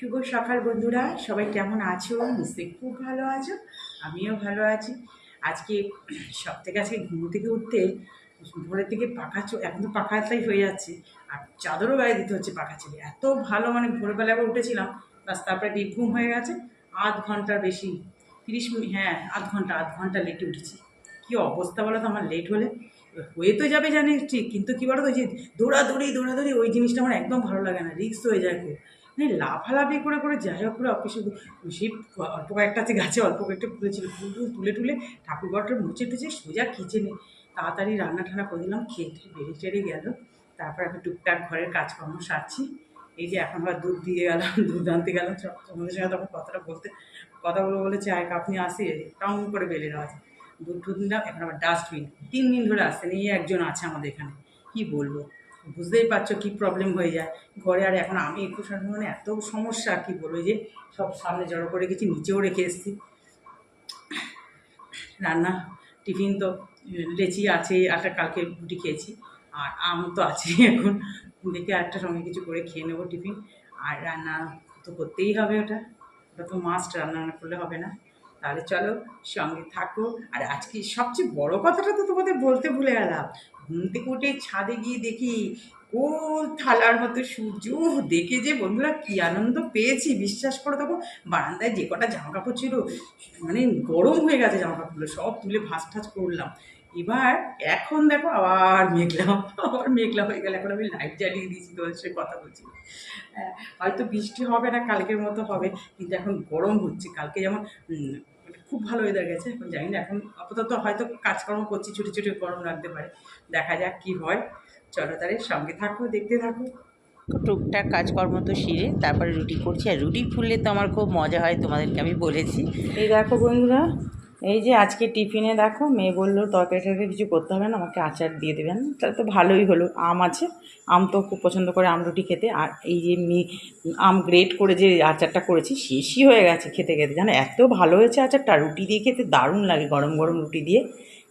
শুভ সকাল বন্ধুরা, সবাই কেমন আছো? নিশ্চয়ই খুব ভালো আছো, আমিও ভালো আছি। আজকে সব থেকে আজকে ঘুম থেকে উঠতে ভোরের থেকে পাখা এখন তো পাখাটাই হয়ে যাচ্ছে। আর চাদরও গায়ে দিতে হচ্ছে পাখা ছেড়ে এত ভালো মানে ভোরবেলা একবার উঠেছিলাম, বাস তারপরে ডিপ ঘুম হয়ে গেছে, আধ ঘণ্টার বেশি, তিরিশ মিনিট হ্যাঁ আধ ঘণ্টা আধ ঘণ্টা লেটে উঠেছি। কী অবস্থা বলো তো, আমার লেট হলে? হয়ে তো যাবে জানি, ঠিক, কিন্তু কী বলো তো যে দৌড়াদৌড়ি দৌড়াদৌড়ি, ওই জিনিসটা আমার একদম ভালো লাগে না রিক্স হয়ে যায় খুব। মানে লাফালাফি করে করে যাই হোক করে অফিসে সেই অল্প কয়েকটা আছে গাছে অল্প কয়েকটা ফুল ছিল, ফুল টুল তুলে তুলে ঠাকুরঘরটা মুছে টুচে সোজা কিচেনে তাড়াতাড়ি রান্না টান্না করে দিলাম, খেয়ে বেড়ে টেড়ে গেল। তারপর আমি টুকটাক ঘরের কাজকর্ম সারছি। এই যে এখন আবার দুধ দিয়ে গেলাম, দুধ আনতে গেলাম। তোমাদের সঙ্গে তখন কথাটা বলতে কথাগুলো বলে চায় আপনি আসি টাউন করে বেলে দেওয়া আছে। দুধ টুধ নিলাম, এখন আবার ডাস্টবিন তিন দিন ধরে আসছেন এই একজন আছে আমাদের এখানে। কি বলব? বুঝতেই পারছ কি প্রবলেম হয়ে যায়। ঘরে আর এখন আমি একটু মানে এত সমস্যা, কি বলব যে সব সামনে জড়ো করে গেছি, নিচেও রেখে এসেছি। রান্না, টিফিন তো লেচি আছে একটা কালকে রুটি খেয়েছি, আর আম তো আছেই এখন। দেখে একটা সঙ্গে কিছু করে খেয়ে নেব টিফিন। আর রান্না তো করতেই হবে ওটা। ওটা তো মাস্ট রান্না করলে হবে না। তাহলে চলো সঙ্গে থাকো। আর আজকে সবচেয়ে বড় কথাটা তো তোমাদের বলতে ভুলে গেলাম। ঘুম থেকে উঠে ছাদে গিয়ে দেখি গোল থালার মতো সূর্য। দেখে যে বন্ধুরা কী আনন্দ পেয়েছি বিশ্বাস করো তখন বারান্দায় যে কটা জামা কাপড় ছিল মানে গরম হয়ে গেছে জামা কাপড়গুলো সব তুলে ভাঁজ ঠাজ করলাম। এবার এখন দেখো আবার মেঘলা আবার মেঘলা হয়ে গেল। এখন আমি লাইট জ্বালিয়ে দিয়েছি তোমাদের সাথে কথা বলছি। হ্যাঁ, হয়তো বৃষ্টি হবে না কালকের মতো হবে কিন্তু এখন গরম হচ্ছে। কালকে যেমন মানে খুব ভালো ওয়েদার গেছে এখন জানি না এখন আপাতত হয়তো কাজকর্ম করছি ছুটি ছুটি গরম লাগতে পারে দেখা যাক কি হয়। চলো তাহলে সঙ্গে থাকো দেখতে থাকো। টুকটাক কাজকর্ম তো সেরে তারপরে রুটি করছি আর রুটি ফুললে তো আমার খুব মজা হয় তোমাদেরকে আমি বলেছি। এই দেখো বন্ধুরা এই যে আজকে টিফিনে দেখো, মেয়ে বলল, তরকারি টরকারি কিছু করতে হবে না, আমাকে আচার দিয়ে দেবেন তাহলে তো ভালোই হলো, আম আছে, আম তো খুব পছন্দ করে আম রুটি খেতে। আর এই যে মি, আম গ্রেট করে যে আচারটা করেছি, শেষই হয়ে গেছে খেতে খেতে। জানো, এত ভালো হয়েছে আচারটা, রুটি দিয়ে খেতে দারুণ লাগে, গরম গরম রুটি দিয়ে।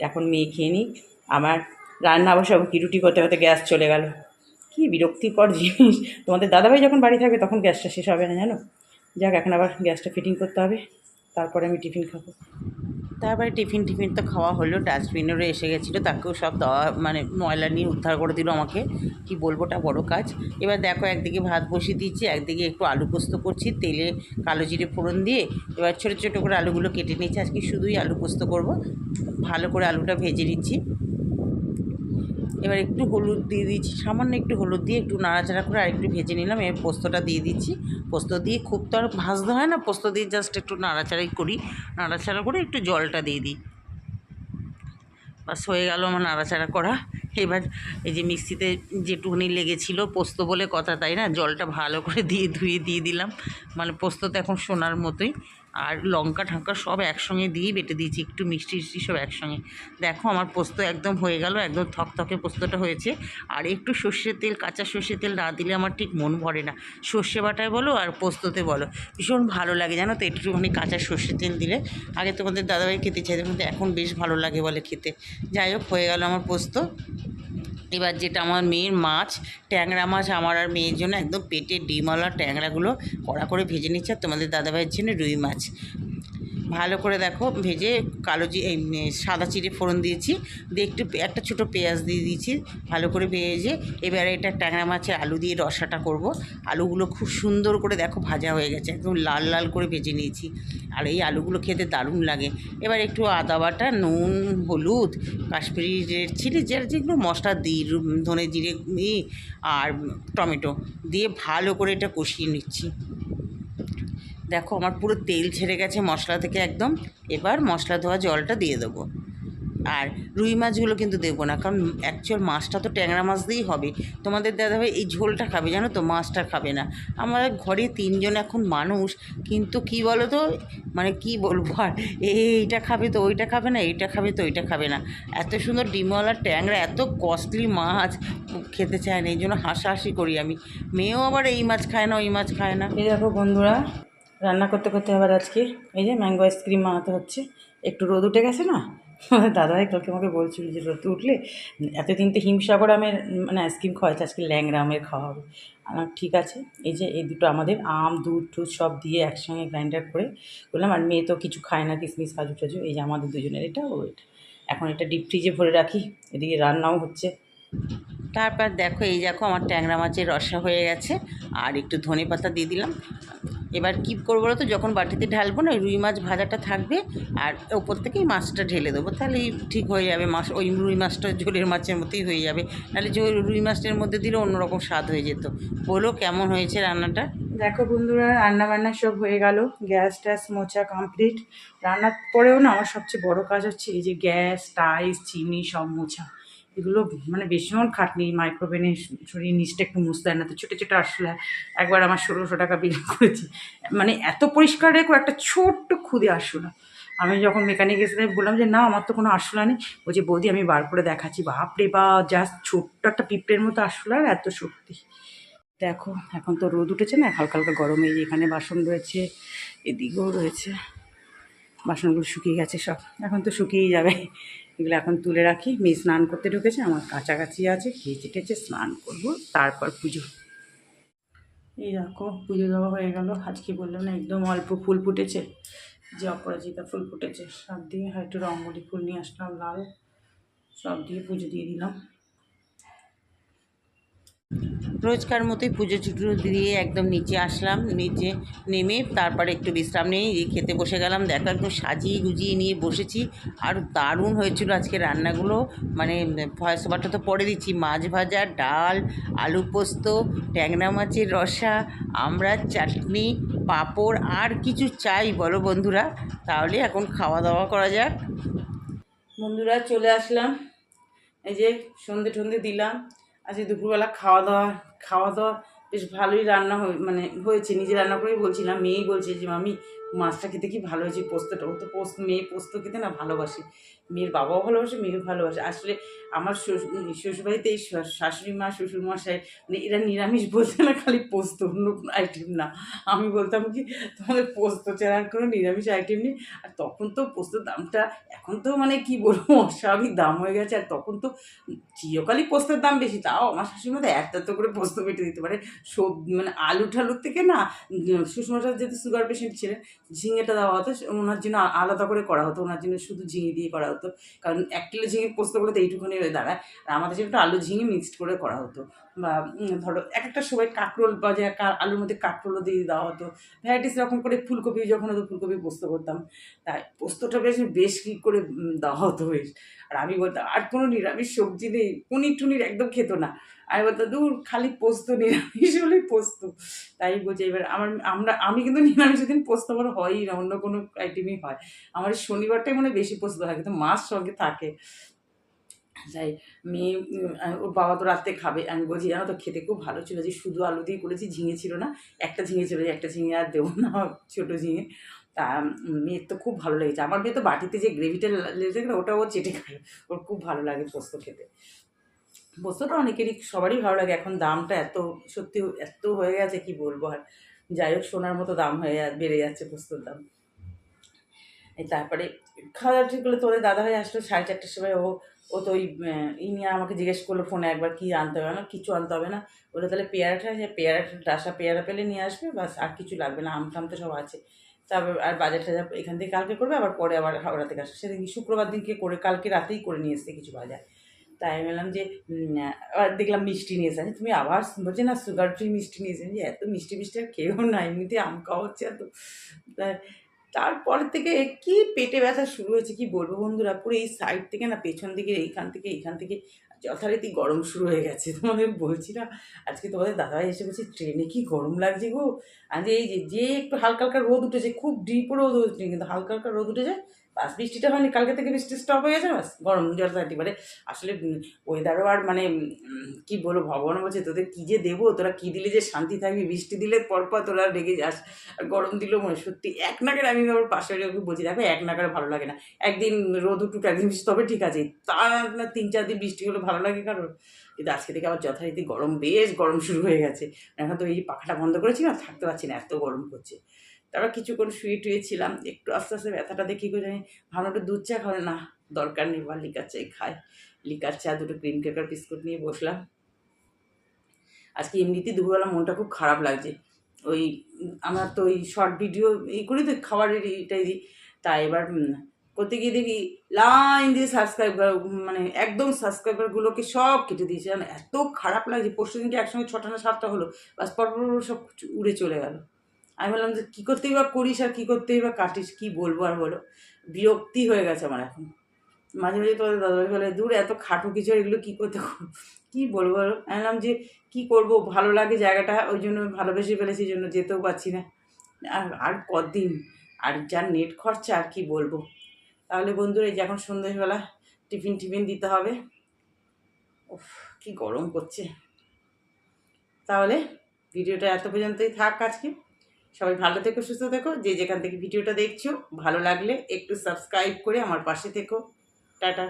এখন মেয়ে খেয়ে নিই আমার রান্না বসে কি রুটি করতে করতে গ্যাস চলে গেল। কি বিরক্তিকর জিনিস। তোমাদের দাদাভাই যখন বাড়ি থাকবে, তখন গ্যাসটা শেষ হবে না, জানো? যাক, এখন আবার গ্যাসটা ফিটিং করতে হবে। তারপরে আমি টিফিন খাব। তারপরে টিফিন টিফিন তো খাওয়া হলো। ডাস্টবিনেরও এসে গেছিল, তাকেও সব দেওয়া মানে ময়লা নিয়ে উদ্ধার করে দিল আমাকে। কি বলব, ওটা বড়ো কাজ। এবার দেখো, একদিকে ভাত বসিয়ে দিচ্ছি একদিকে একটু আলু পোস্ত করছি, তেলে কালো জিরে ফোড়ন দিয়ে এবার ছোটো ছোটো করে আলুগুলো কেটে নিচ্ছি আজকে শুধুই আলু পোস্ত করব, ভালো করে আলুটা ভেজে নিচ্ছি। এবার একটু হলুদ দিয়ে দিচ্ছি সামান্য একটু হলুদ দিয়ে একটু নাড়াচাড়া করে আর একটু ভেজে নিলাম। এবার পোস্তটা দিয়ে দিচ্ছি। পোস্ত দিয়ে খুব তো আর ভাজতে হয় না, পোস্ত দিয়ে জাস্ট একটু নাড়াচাড়াই করি। নাড়াচাড়া করে একটু জলটা দিয়ে দিই। বাস হয়ে গেল আমার নাড়াচাড়া করা। এবার এই যে মিক্সিতে যেটুকুনি লেগেছিল পোস্ত বলে কথা, তাই না? জলটা ভালো করে দিয়ে ধুয়ে দিয়ে দিলাম। মানে পোস্ত তো এখন সোনার মতোই। আর লঙ্কা, ঠাঙ্কা সব একসঙ্গে দিয়েই বেটে দিয়েছি, একটু মিষ্টি মিষ্টি সব একসঙ্গে। দেখো আমার পোস্ত একদম হয়ে গেল, একদম থকথকে পোস্তটা হয়েছে। আর একটু সর্ষের তেল, কাঁচা সর্ষের তেল না দিলে আমার ঠিক মন ভরে না। সর্ষে বাটায় বলো আর পোস্ততে বলো, ভীষণ ভালো লাগে জানো তো একটুখানি কাঁচা সর্ষের তেল দিলে। আগে তোমাদের দাদাভাই খেতে চাইতো, কিন্তু এখন বেশ ভালো লাগে বলে খেতে। যাই হোক, হয়ে গেল আমার পোস্ত। এবার যেটা আমার মেয়ের মাছ, ট্যাংরা মাছ আমার আর মেয়ের জন্য একদম পেটে ডিমওয়ালা ট্যাংরাগুলো কড়া করে ভেজে নিচ্ছে তোমাদের দাদাভাইয়ের জন্য রুই মাছ। ভালো করে দেখো ভেজে কালো জি সাদা চিড়ে ফোড়ন দিয়েছি। দিয়ে একটু একটা ছোটো পেঁয়াজ দিয়ে দিয়েছি ভালো করে ভেজে। এবারে এটা ট্যাংরা মাছের আলু দিয়ে রসাটা করব। আলুগুলো খুব সুন্দর করে দেখো ভাজা হয়ে গেছে, একদম লাল লাল করে ভেজে নিয়েছি। আর এই আলুগুলো খেতে দারুণ লাগে। এবার একটু আদা বাটা, নুন, হলুদ, কাশ্মীরি রেড চিলি যার যেগুলো মশলা দিই, ধনে জিরে আর টমেটো দিয়ে ভালো করে এটা কষিয়ে নিচ্ছি। দেখো আমার পুরো তেল ছেড়ে গেছে মশলা থেকে একদম। এবার মশলা ধোয়া জলটা দিয়ে দেবো। আর রুই মাছগুলো কিন্তু দেবো না, কারণ অ্যাকচুয়াল মাছটা তো ট্যাংরা মাছ দিয়েই হবে। তোমাদের দাদাভাই এই ঝোলটা খাবে, জানো তো? মাছটা খাবে না। আমার ঘরে তিনজন এখন মানুষ, কিন্তু কি বলো তো মানে কি বলব আর? এইটা খাবে তো, ওইটা খাবে না, এইটা খাবে তো, ওইটা খাবে না। এত সুন্দর ডিমওয়ালা ট্যাংরা, এত কস্টলি মাছ। খেতে চায় না, এই জন্য হাসাহাসি করি আমি। মেয়েও আবার এই মাছ খায় না, ওই মাছ খায় না। এই দেখো বন্ধুরা রান্না করতে করতে আবার আজকে এই যে ম্যাঙ্গো আইসক্রিম বানাতে হচ্ছে। একটু রোদ উঠে গেছে না? দাদাভাই কালকে আমাকে বলছিল যে রোদে উঠলে এতদিন তো হিমসাগর আমের মানে আইসক্রিম খাওয়া হয়েছে, আজকে ল্যাংড়া আমের খাওয়া হবে। আমার ঠিক আছে। এই যে এই দুটো আমাদের আম, দুধ টুধ সব দিয়ে একসঙ্গে গ্রাইন্ডার করে করলাম আর মেয়ে তো কিছু খায় না কিসমিস কাজু টাজু, এই যে আমাদের দুজনের, এটা ও এটা। এখন এটা ডিপ ফ্রিজে ভরে রাখি, এদিকে রান্নাও হচ্ছে। তারপর দেখো, এই দেখো আমার ট্যাংরা মাছের রসা হয়ে গেছে, আর একটু ধনে পাতা দিয়ে দিলাম। এবার কী করব তো? যখন বাটিতে ঢালবো না রুই মাছ ভাজাটা থাকবে আর ওপর থেকেই মাছটা ঢেলে দেবো। তাহলেই ঠিক হয়ে যাবে, মাছ ওই রুই মাছটা ঝোলের মাছের মতোই হয়ে যাবে। নাহলে ওই রুই মাছটার মধ্যে দিলে অন্যরকম স্বাদ হয়ে যেত। বলো কেমন হয়েছে রান্নাটা? দেখো বন্ধুরা রান্না বান্না সব হয়ে গেল। গ্যাস ট্যাস মোছা কমপ্লিট। রান্নার পরেও না আমার সবচেয়ে বড় কাজ হচ্ছে এই যে গ্যাস টাইস চিনি সব মোছা। এগুলো মানে ভীষণ খাটনি মাইক্রোওভেনে শরীর নিচটা একটু মুছতে হয় না, তো ছোটো ছোটো আসলে একবার আমার ষোলোশো টাকা বিল করেছি। মানে এত পরিষ্কার রেখো একটা ছোট্ট খুদে আসলো আমি যখন মেকানিক এসে বললাম যে, না, আমার তো কোনো আরশোলা নেই বলছি বৌদি, আমি বার করে দেখাচ্ছি। বাপরে বা জাস্ট ছোট্ট একটা পিঁপড়ের মতো আরশোলা আর এত শক্তি দেখো, এখন তো রোদ উঠেছে না, হালকা হালকা গরমে এখানে বাসন রয়েছে, এদিকেও রয়েছে। বাসনগুলো শুকিয়ে গেছে সব, এখন তো শুকিয়েই যাবে। এগুলো এখন তুলে রাখি। মেয়ে স্নান করতে ঢুকেছে, আমার কাছাকাছি আছে, খেয়েছে টেছে, স্নান করব, তারপর পুজো। এই দেখো, পুজো দেওয়া হয়ে গেল। আজকে বললাম না, একদম অল্প ফুল ফুটেছে। যে অপরাজিতা ফুল ফুটেছে। সব দিয়ে হয়তো রঙ্গলি ফুল নিয়ে আসলাম, লাল। সব দিয়ে পুজো দিয়ে দিলাম। রোজকার মতোই পুজো চুটো দিয়ে একদম নিচে আসলাম। নিচে নেমে তারপরে একটু বিশ্রাম নিয়ে খেতে বসে গেলাম। দেখো একদম সাজিয়ে গুজিয়ে নিয়ে বসেছি। আর দারুণ হয়েছিল আজকে রান্নাগুলো। মানে ভয়েস ওভারটা তো পরে দিচ্ছি। মাছ ভাজা, ডাল, আলু পোস্ত, ট্যাংরা মাছের রসা, আমড়ার চাটনি, পাঁপড়, আর কিছু চাই বলো বন্ধুরা। তাহলে এখন খাওয়া দাওয়া করা যাক। বন্ধুরা চলে আসলাম। এই যে সন্ধে টন্ধে দিলাম। আজকে দুপুরবেলা খাওয়া দাওয়া খাওয়া দাওয়া বেশ ভালোই রান্না মানে হয়েছে। নিজে রান্না করেই বলছিলাম, মেয়েই বলছে যে, মামি মাছটা খেতে কি ভালো হয়েছে? পোস্তটা, ও তো পোস্ত, মেয়ে পোস্ত খেতে না ভালোবাসে। মেয়ের বাবাও ভালোবাসে মেয়েও ভালোবাসে। আসলে আমার শ্বশুর শ্বশুরবাড়িতে এই শাশুড়ি মা শ্বশুর মশাই মানে এরা নিরামিষ বলতে না খালি পোস্ত, অন্য কোনো আইটেম না। আমি বলতাম কি, তোমাদের পোস্ত ছাড়া কোনো নিরামিষ আইটেম নেই? আর তখন তো পোস্তর দামটা, এখন তো মানে কি বলব, অস্বাভাবিক দাম হয়ে গেছে। আর তখন তো চিরকালই পোস্তের দাম বেশি। তাও আমার শাশুড়ি মধ্যে একটা এত করে পোস্ত বেটে দিতে পারে। সব মানে আলু ঠালুর থেকে না সুষমাটার যেহেতু সুগার পেশেন্ট ছিলেন ঝিঙেটা দেওয়া হতো ওনার জন্য আলাদা করে করা হতো, ওনার জন্য শুধু ঝিঙে দিয়ে করা হতো। কারণ এক কিলো ঝিঙে পোস্ত করলে তো এইটুকুনি দাঁড়ায়। আর আমাদের জন্য একটু আলু ঝিঙে মিক্সড করে করা হতো। বা ধরো এক একটা সময় কাঁকরোল বা, যে আলুর মধ্যে কাঁকরোলও দিয়ে দেওয়া হতো। ভ্যারাইটিস রকম করে ফুলকপি, যখন হতো ফুলকপি পোস্ত করতাম। তাই পোস্তটা বেশ বেশ কি করে দেওয়া হতো বেশ। আর আমি বলতাম, আর কোনো নিরামিষ সবজি নেই। পনির টুনির একদম খেত না। আমি বলতাম, দূর, খালি পোস্ত, নিরামিষ হলেই পোস্ত। তাই বলছি, এবার আমার, আমরা, আমি কিন্তু নিরামিষের দিন পোস্ত আমার হয়ই না, অন্য কোনো আইটেমই হয়। আমার শনিবারটাই মনে বেশি পোস্ত হয় কিন্তু মাছ সঙ্গে থাকে। তাই মেয়ে ওর বাবা তো রাত্রে খাবে। আমি বলছি, জানো তো, খেতে খুব ভালো ছিল। যে শুধু আলু দিয়ে করেছি, ঝিঙে ছিল না। একটা ঝিঙে ছিল, যে একটা ঝিঙে আর দেবো না, ছোটো ঝিঙে। তা মেয়ের তো খুব ভালো লেগেছে। আমার মেয়ে তো বাটিতে যে গ্রেভিটা লেগেছে না ওটা ও চেটে খায়। ওর খুব ভালো লাগে পোস্ত খেতে। পোস্তটা অনেকেরই, সবারই ভালো লাগে। এখন দামটা এত, সত্যি এত হয়ে গেছে, কি বলব আর। যাই হোক, সোনার মতো দাম হয়ে বেড়ে যাচ্ছে পোস্তর দাম। তারপরে, খাওয়া দাওয়া ঠিক করলে তোদের দাদা ভাই আসলো সাড়ে চারটের সময়, ও ও তো ওই আহ, ই নিয়ে আমাকে জিজ্ঞেস করল ফোনে একবার কি আনতে হবে? না কিছু আনতে হবে না। বলে তাহলে পেয়ারাটা যে পেয়ারাটা ডাসা পেয়ারা পেলে নিয়ে আসবে বাস আর কিছু লাগবে না আম টাম তো সব আছে। তারপর আর বাজার টাজার এখান থেকে কালকে করবে আবার পরে আবার হাওড়া থেকে আসবে। সেদিন শুক্রবার দিনকে করে কালকে রাতেই করে নিয়ে এসছে কিছু বাজার। তাই আমি বললাম যে দেখলাম মিষ্টি নিয়ে এসেছে। তুমি আবার বলছে না সুগার ফ্রি মিষ্টি নিয়ে নিয়েছেন যে এত মিষ্টি মিষ্টি আর খেয়েও না এমনিতে আম খাওয়া হচ্ছে এত। তারপরে থেকে কি পেটে ব্যথা শুরু হয়েছে কি বলব বন্ধুরা? পুরো এই সাইড থেকে না, পেছন দিকে এইখান থেকে এইখান থেকে যথারীতি গরম শুরু হয়ে গেছে তোমাদের বলছি না। আজকে তোমাদের দাদাভাই এসে বলছি, ট্রেনে কি গরম লাগছে গো? আজ এই যে যে একটু হালকা হালকা রোদ উঠেছে, খুব ডিপ রোদ উঠেছে, কিন্তু হালকা হালকা রোদ উঠেছে বাস, বৃষ্টিটা হয়নি, কালকে থেকে বৃষ্টি স্টপ হয়ে বাস, গরম যথারীতি মানে আসলে ওয়েদারও আর মানে কি বলব ভগবান বলছে, তোদের কী যে দেবো, তোরা কী দিলে যে শান্তি থাকবি? বৃষ্টি দিলে পরপর তোরা রেগে যাস, আর গরম দিলেও মনে সত্যি, এক নাগারে আমি আমার ওকে বলছি, দেখো, এক নাগারে ভালো লাগে না, একদিন রোদ উঠুক, একদিন বৃষ্টি, তবে ঠিক আছে তার না তিন চার দিন বৃষ্টি হলে ভালো লাগে কারোর? কিন্তু আজকে থেকে আবার যথারীতি গরম, বেশ গরম শুরু হয়ে গেছে। এখন তো এই পাখাটা বন্ধ করেছি না, থাকতে পারছি না, এত গরম করছে তারপর কিছুক্ষণ শুয়ে ছিলাম, একটু আস্তে আস্তে ব্যথাটা দেখি করে জানি ভাবলাম একটু দুধ চা খাবে না, দরকার নেই বা লিকার চাই খাই। লিকার চা, দুটো ক্রিম কেকার বিস্কুট নিয়ে বসলাম। আজকে এমনিতেই দুপুরবেলা মনটা খুব খারাপ লাগছে। ওই আমার তো ওই শর্ট ভিডিও এই করি তো, খাবারের এইটাই দিই তা এবার করতে গিয়ে দেখি লাইন দিয়ে সাবস্ক্রাইব মানে একদম সাবস্ক্রাইবারগুলোকে সব কেটে দিয়েছে। এত খারাপ লাগছে। পরশু দিনকে একসঙ্গে ছটা না সাতটা হলো। বাস পর সব উড়ে চলে গেল। আমি বললাম যে, কী করতেই বা করিস আর কী করতেই বা কাটিস? কী বলব আর বলো? বিরক্তি হয়ে গেছে আমার এখন। মাঝে মাঝে তোদের দাদাভাই বলে, দূর, এত খাটো কিছু এগুলো কী করতে কী বলব বলো? আমি বললাম যে, কী করব? ভালো লাগে জায়গাটা, ওই জন্য ভালোবেসে ফেলেছি, জন্য যেতেও পারছি না। আর আর কদিন? আর যার নেট খরচা, আর কি বলব? তাহলে বন্ধুরা, এই যে এখন সন্ধ্যেবেলা টিফিন টিফিন দিতে হবে। উফ, কি গরম করছে। তাহলে ভিডিওটা এত পর্যন্তই থাক আজকে। সবাই ভালো থেকো, সুস্থ থেকো। যে যেখান থেকে ভিডিওটা দেখছ, ভালো লাগলে একটু সাবস্ক্রাইব করে আমার পাশে থেকো। টাটা।